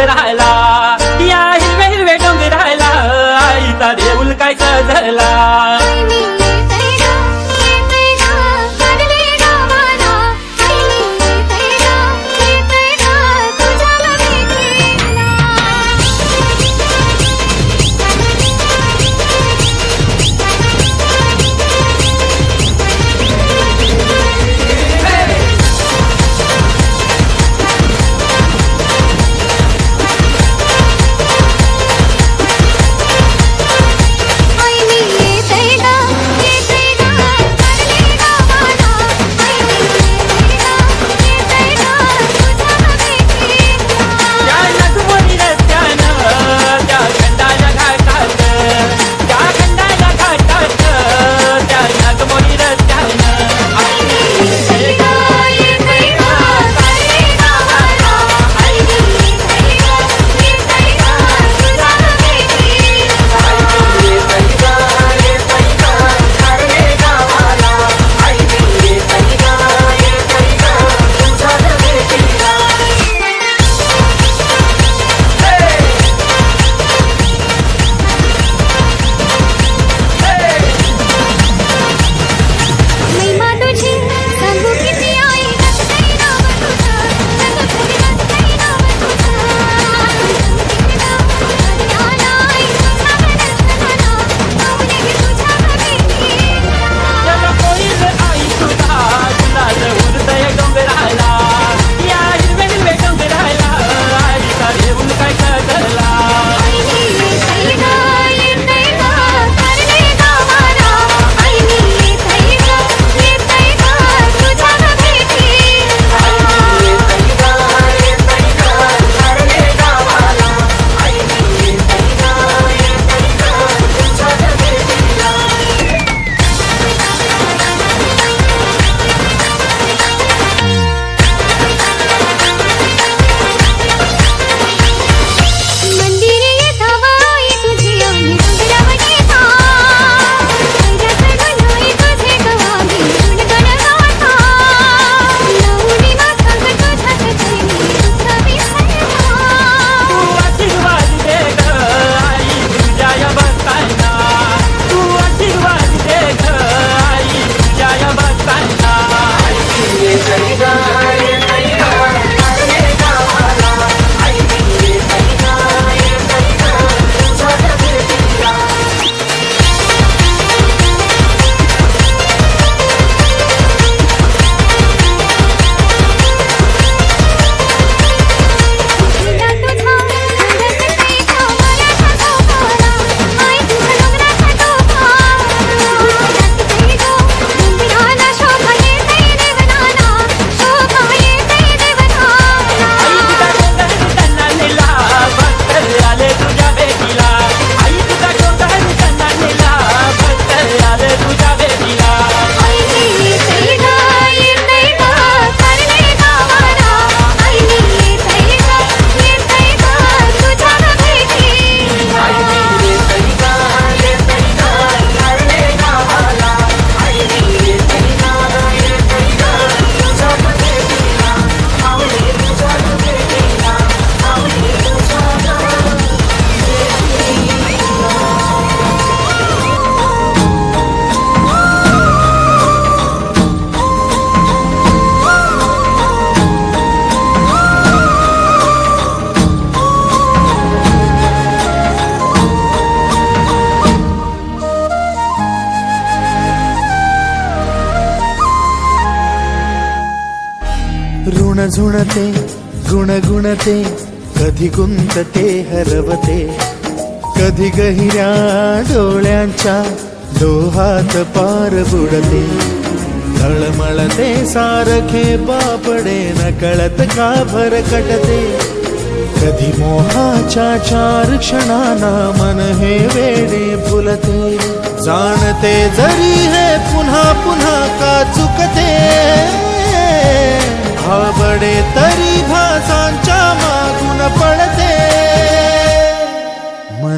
ver a él. झुणझुणते गुणगुणते कधी गुंतते हरवते. कधी गहिऱ्या डोळ्यांच्या डोहात पार बुडते. तळमळते सारखे बापडे नकळत का भरकटते कधी मोहाच्या चार क्षणाना मन हे वेडे फुलते. जाणते जरी हे पुन्हा पुन्हा काच